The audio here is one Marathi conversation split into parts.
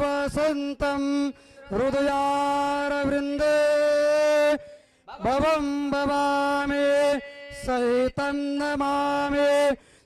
वसन्तं हृदयारवृन्दे भवं भवामि सहितं नमामि।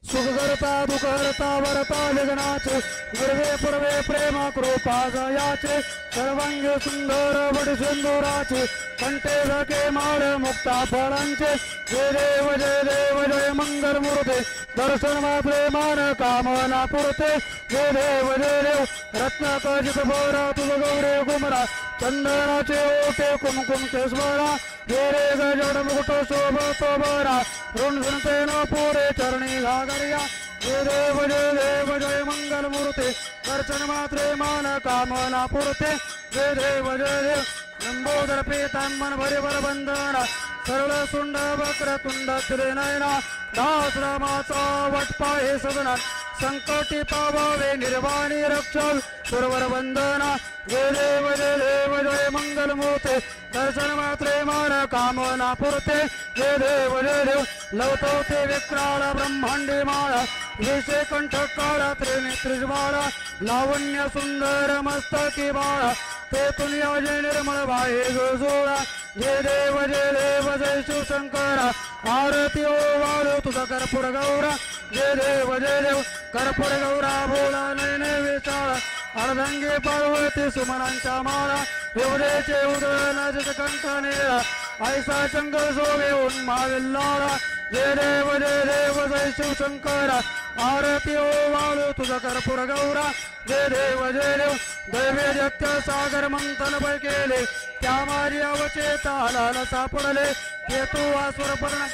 सुखकर्ता दुःखकर्ता वरता विघ्नाचे गुरवे पूर्वे प्रेम कृपा जयाचे सर्वांग सुंदर वड सिंदुराचे कंठे झके माड मुक्ता फळांचे। जय देव जय देव जय मंगल मूर्ते दर्शन मात्रे मान कामना पुरते। जय देव जय देव रत्न कजित भोरा तुझ गौरे कुमरा चंदनाचे ओटे कुमकुम केश्वरा जय गजड मुकुट शोभ शोभरा ऋण सुनते न पुरे चरणी घागरिया जय देव जय देव जय मंगल मूर्ते दर्शन मात्रे मान कामना पुरते जय देव जय देव लंबोदर पीतांबन भरे बंधना सरळ सुंड वक्र तुंड त्रिनयना दास रामाचा वटपा हे सदना संकटी पावावे निर्वाणी रक्षण सुरवर वंदना जय देव जय देव जय मंगल मूर्ते दर्शन मात्रे मान कामना पुरते. जय देव जय देव लवतवते विक्राळ ब्रह्मांडी माळा. विषय कंठ काळा त्रिनेत्री बाळा लावण्य सुंदर मस्तकी बाळा. तेथून तुनिया निर्मळ बाहे जोडा जय देव जय देव जय शिवशंकरा. आरती ओ वाळू तुझा कर्पूर गौरा. जय देव जय देव कर्पूर गौरा बोला नयन विचाळा अर्धांगी पार्वती सुमनांच्या माळा एवढेचे उदळ कंठ निळा ऐसा चंग सोवे उन्माविल्लाळा जय देव जय देव जय शिवशंकरा आरती ओ वाळू तुझा कर्पूर गौरा. जय देव जय देव दैवे जत्य सागर मंथन पै केले त्या मारी अवचेता हलाल सापडले केतू आसुर पर्ण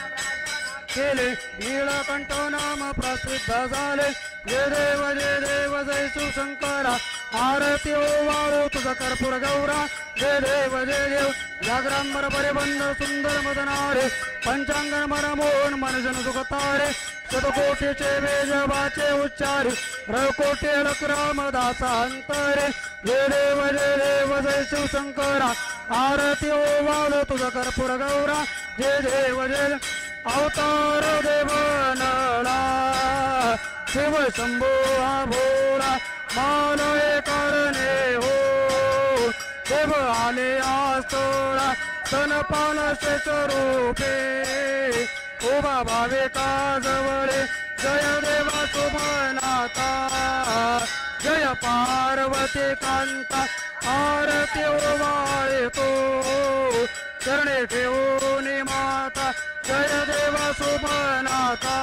केले. नीळकंठ नाम प्रसिद्ध झाले. जय देव जय देव जय सुशंकरा आरती हो ओ वाळू तुझा कर्पूर गौरा. जय देव जय देव जागरांबर परिबंध सुंदर मदनारे. पंचांगण मनमोहन मनजन सुखतारे शतकोटीचे वेजबाचे उच्चारे. रकोटे रामदासा अंतरे. जय देव जय देव जय शिवशंकरा. आरती हो ओ वाळू तुझा कर्पूर गौरा. जय देव जय देव अवतार देव नळा शिव शंभो भोळा मालय करणे हो. देव आले आस्तोळा सनपाल स्वरूपे उभा भावे का जवळे जय देवा सुभनाता जय पार्वती कांता आरती ओवाळे तो चरणे ठेवून माता जय देवा सुमनाता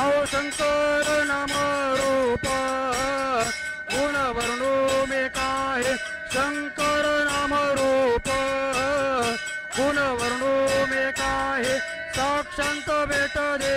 औ शंकर नम रूप गुण वर्णो मे काय शंकर नाम रूप गुण वर्णो मे काय साक्षांत भेट दे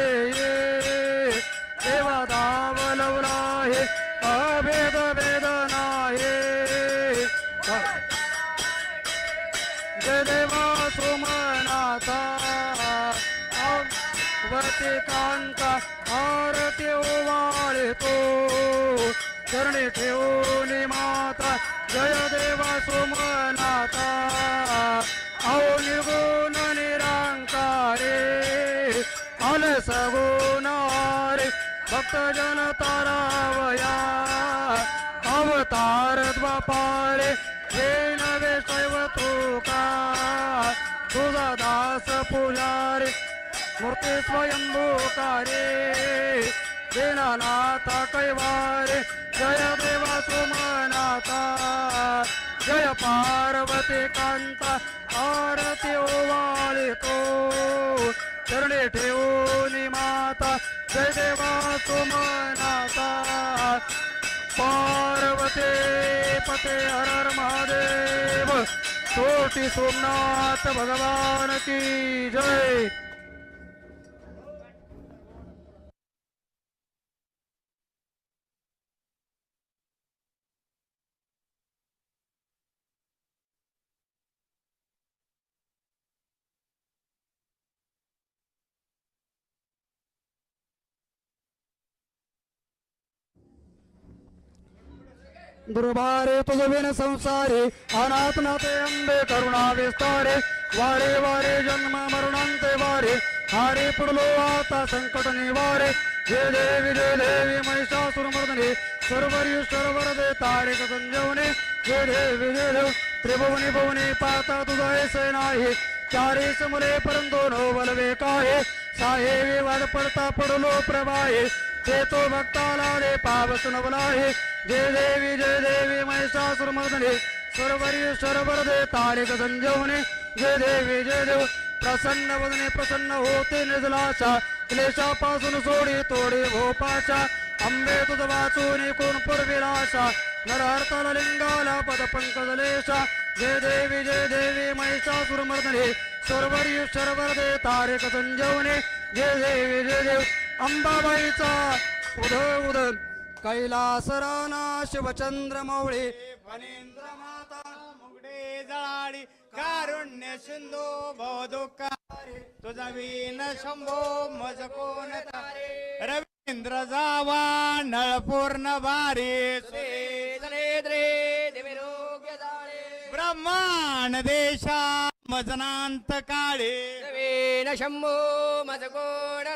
ठेवून माता. जय देवा सुमनाथा औ निर्गुण निरांकारे. अलस गुणारे. भक्त जन तारावया अवतार द्वापारे हे नवे शैव तुका. तुझा दास पुजारे. मूर्ती स्वयंभूकारे. दीनानाथा कैवारे. जय देवा सुमनाथा जय पार्वती कांता आरती ओवाळितो. चरणे ठेवून माता जय देवा सुमनाथा पार्वते पते हर हर महादेव छोटी सोमनाथ भगवान की जय. दुर्भारे तुझ संसारे अनाथ अंबे करुणा विस्तारे वारे वारे जन्म मरणांते वारे हारे पुढलो आता संकट निवारे. जय देवी जय देवी महिषासुर मर्दने सर्वरी सर्वर दे तारिक संजवने जय देवी जय देव त्रिभुवनी भुवनी पाता तुझा ऐसे नाही. चारे समले परंतु नो बलवे काहे साहेबी विवाद पडता पडलो प्रवाहे. ते तो भक्ताला रे पावस बलाहे देवी जय देवी महिषासुर मर्दने सर्वरी सर्वर दे तारिक संजीवनी जय देवी जय देव प्रसन्न वदने प्रसन्न होते निर्जलाशा क्लेशापासून सोडी तोडी भोपाशा अंबे तुझ वाचून कोण पुरविलाशा नरहर्तल लिंगाला पद पंकजलेशा जय देवी जय देवी महिषासुर मर्दने सर्वरी सर्वर दे तारिक जय देवी जय देव अंबाबाईचा उदय उदय. कैलास राणा शिवचंद्र मौळे फणींद्र माता मुगडे जाळी कारुण्य सिंधू भवदुःखारे तुझा वीन शंभो मज कोण तारे? रवींद्र जावा नळ पूर्ण भारी ब्रह्मांड देशा मजनांत काळे. न शंभो मज कोण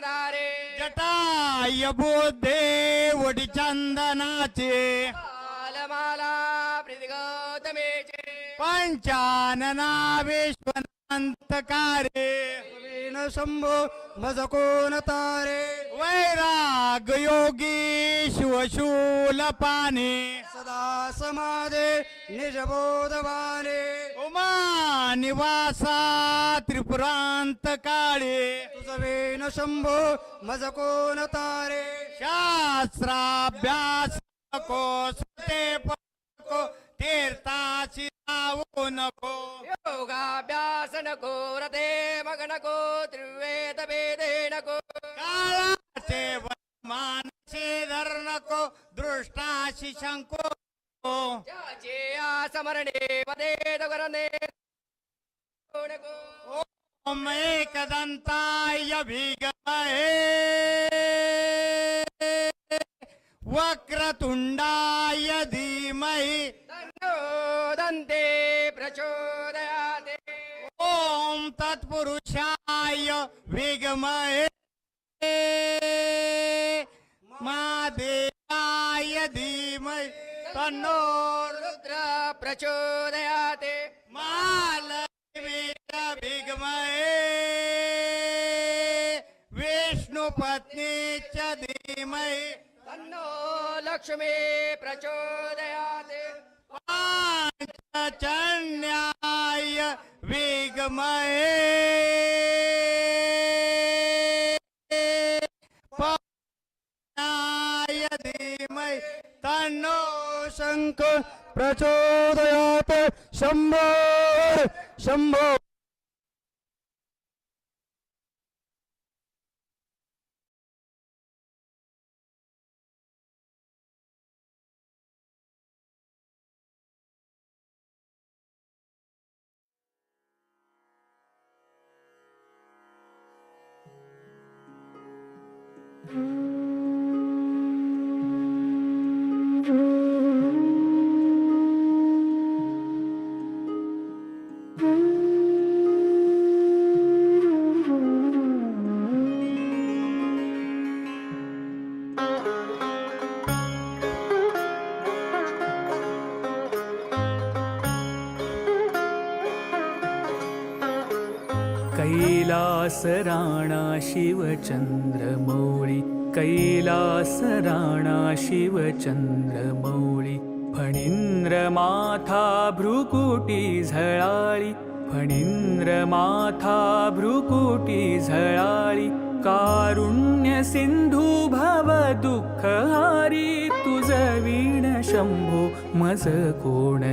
दारे जटाय बुद्धे वडी चंदनाचे पंचानना विश्वनांत शंभो मज कोण तारे? वैराग योगी शिवशूल पाने। सदा समाधे निजबोधवाने उमा निवासा त्रिपुरांत काळे। तुझवेन शंभो मज कोण तारे? शास्त्राभ्यास को तीर्थाची नको योगाभ्यास नको रते मग नको त्रिवेद वेदे नको. काळाचे मानसे धर नको दृष्टाशी शंको. ज्याचे आसमरणे पदे करणे नको ओम एकदंताय भीगमहे विष्णु पत्नी च धीमहि तन्नो लक्ष्मी प्रचोदयाते। पाञ्चन्याय विगमहे। पाञ्चन्याय धीमहि तन्नो शंख प्रचोदयात। शंभो शंभो कैलासराणा शिवचन्द्र कैलास राणा शिवचंद्रमौळी फणींद्र माथा भ्रुकुटी झळाळी फणींद्र माथा भ्रुकुटी झळाळी कारुण्य सिंधू भव दुःखहारी तुझ वीण शंभो मज कोण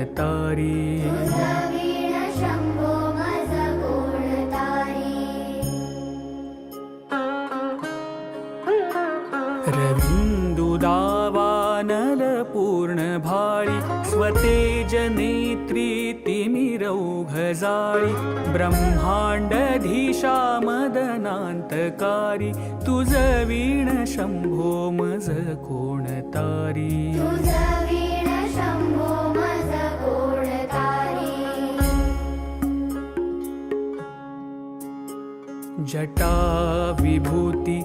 रविन्दुदावानल पूर्णभाळि स्वतेज नेत्री तिमिरौघजाळि ब्रह्माण्डधीशा मदनान्तकारी तुझ वीण शम्भो मज कोणतारी तुझ वीण शंभो मज कोणतारी जटा विभूती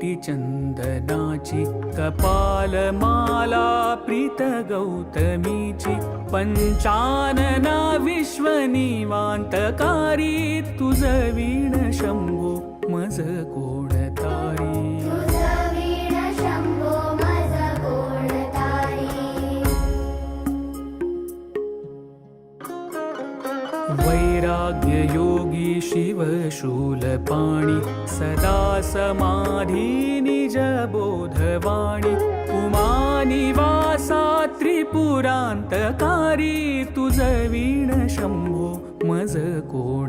उटी चंदनाची कपालमाला प्रीत गौतमीची पंचानना विश्वनिवांतकारी तुझ वीण शंभो मज कोण वैराग्य योगी शिवशूलपाणि सदा समाधी निज बोधवाणी उमानिवासा त्रिपुरान्तकारी तुझ वीण शंभो मज कोण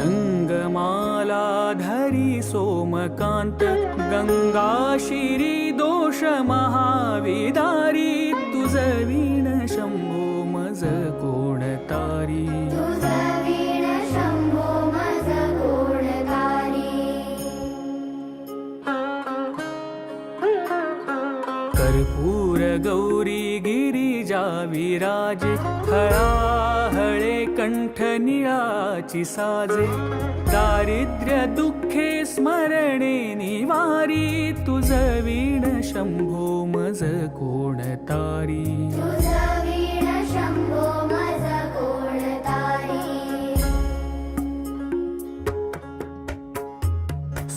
भुजङ्गमालाधरि सोमकान्त गङ्गाशिरी दोष महाविदारी तुझ वीण शंभो मज कोण तारी तुझ वीण शंभो मज कोण तारी कर्पूर गौरी गिरिजा विराजे हळाहळे कंठ निळाची साजे. दारिद्र्य दुःखे स्मरणे निवारी. तुझ वीण शंभो मज कोण तारी.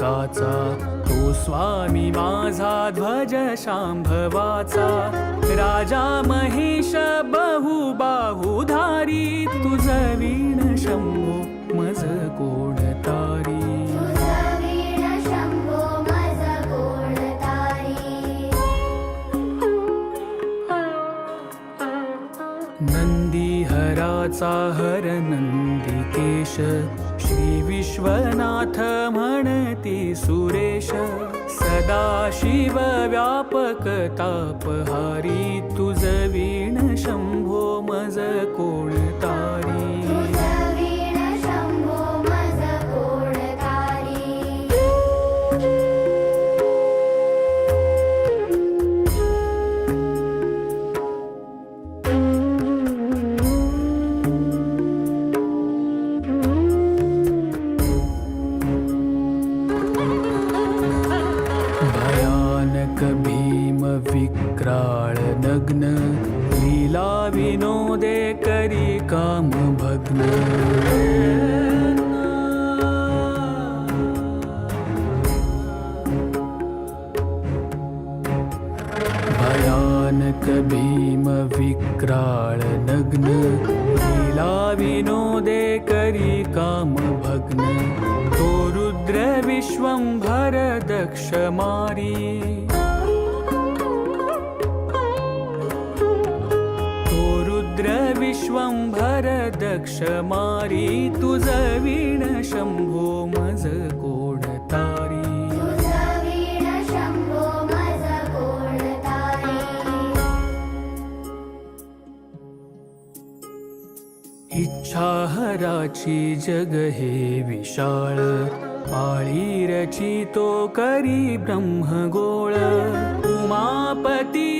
वीण तो हो स्वामी माझा ध्वज शांभवाचा. राजा महेश बहुबाहुधारी तुझ वीण शंभो मज कोण तारी? हराचा हर नंदी केश श्री विश्वनाथ म्हणती सुरेश सदा शिव व्यापक तापहारी तुझ वीण शंभो मज कोण लीला विनोदे करी काम भग्न। भयानक भीम विक्राळ नग्न लीला विनोदे करी काम भग्न। तो रुद्र विश्वंभर दक्ष मारी दक्ष मारी तुझ वीण शंभो मज कोण तारी इच्छा हराची जग हे विशाळ. पाळी रचितो करी ब्रह्मगोळ. उमापती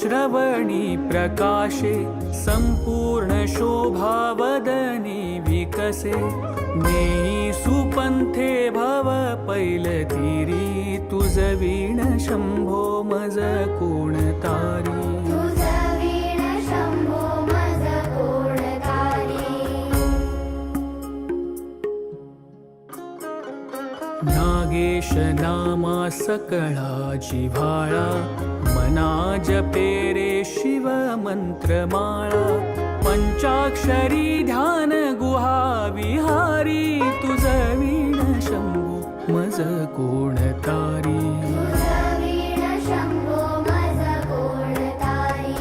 श्रवणी प्रकाशे सम्पूर्ण शोभावदने विकसे। नेई सुपंथे भव पैलतीरी तुझ वीण शंभो मज कोण तारी। नागेश नामा सकळा जिव्हाळा मना जपे रे शिव मंत्रमाळा पंचाक्षरी ध्यान गुहा विहारी तुझ वीण शंभू मज कोण तारी? कोणतारी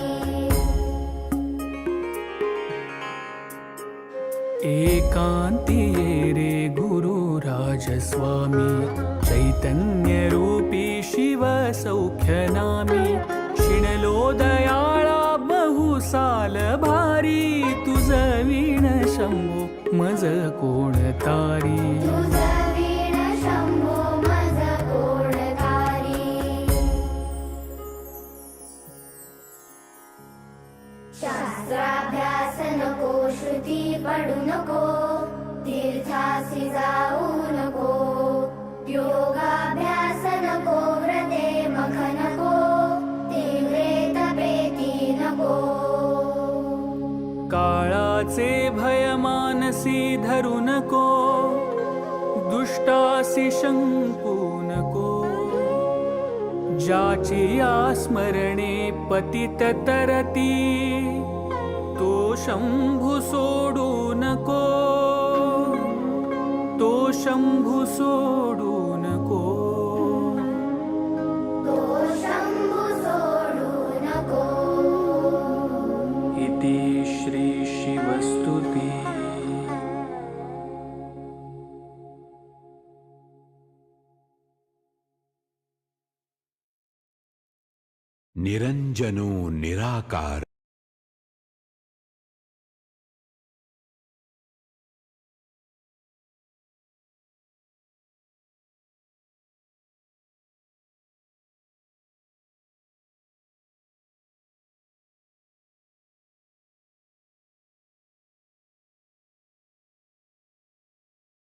एकांती स्वामी चैतन्य रूपी शिव सौख्य नामी शिणलो दयाळा बहुसाल भारी तुझ वीण शंभो मज कोण तारी? दुष्टासी शंकू नको। ज्याची स्मरणे पतित तरती। तो शंभू सोडू नको। तो शंभू सोडू निरंजनो निराकार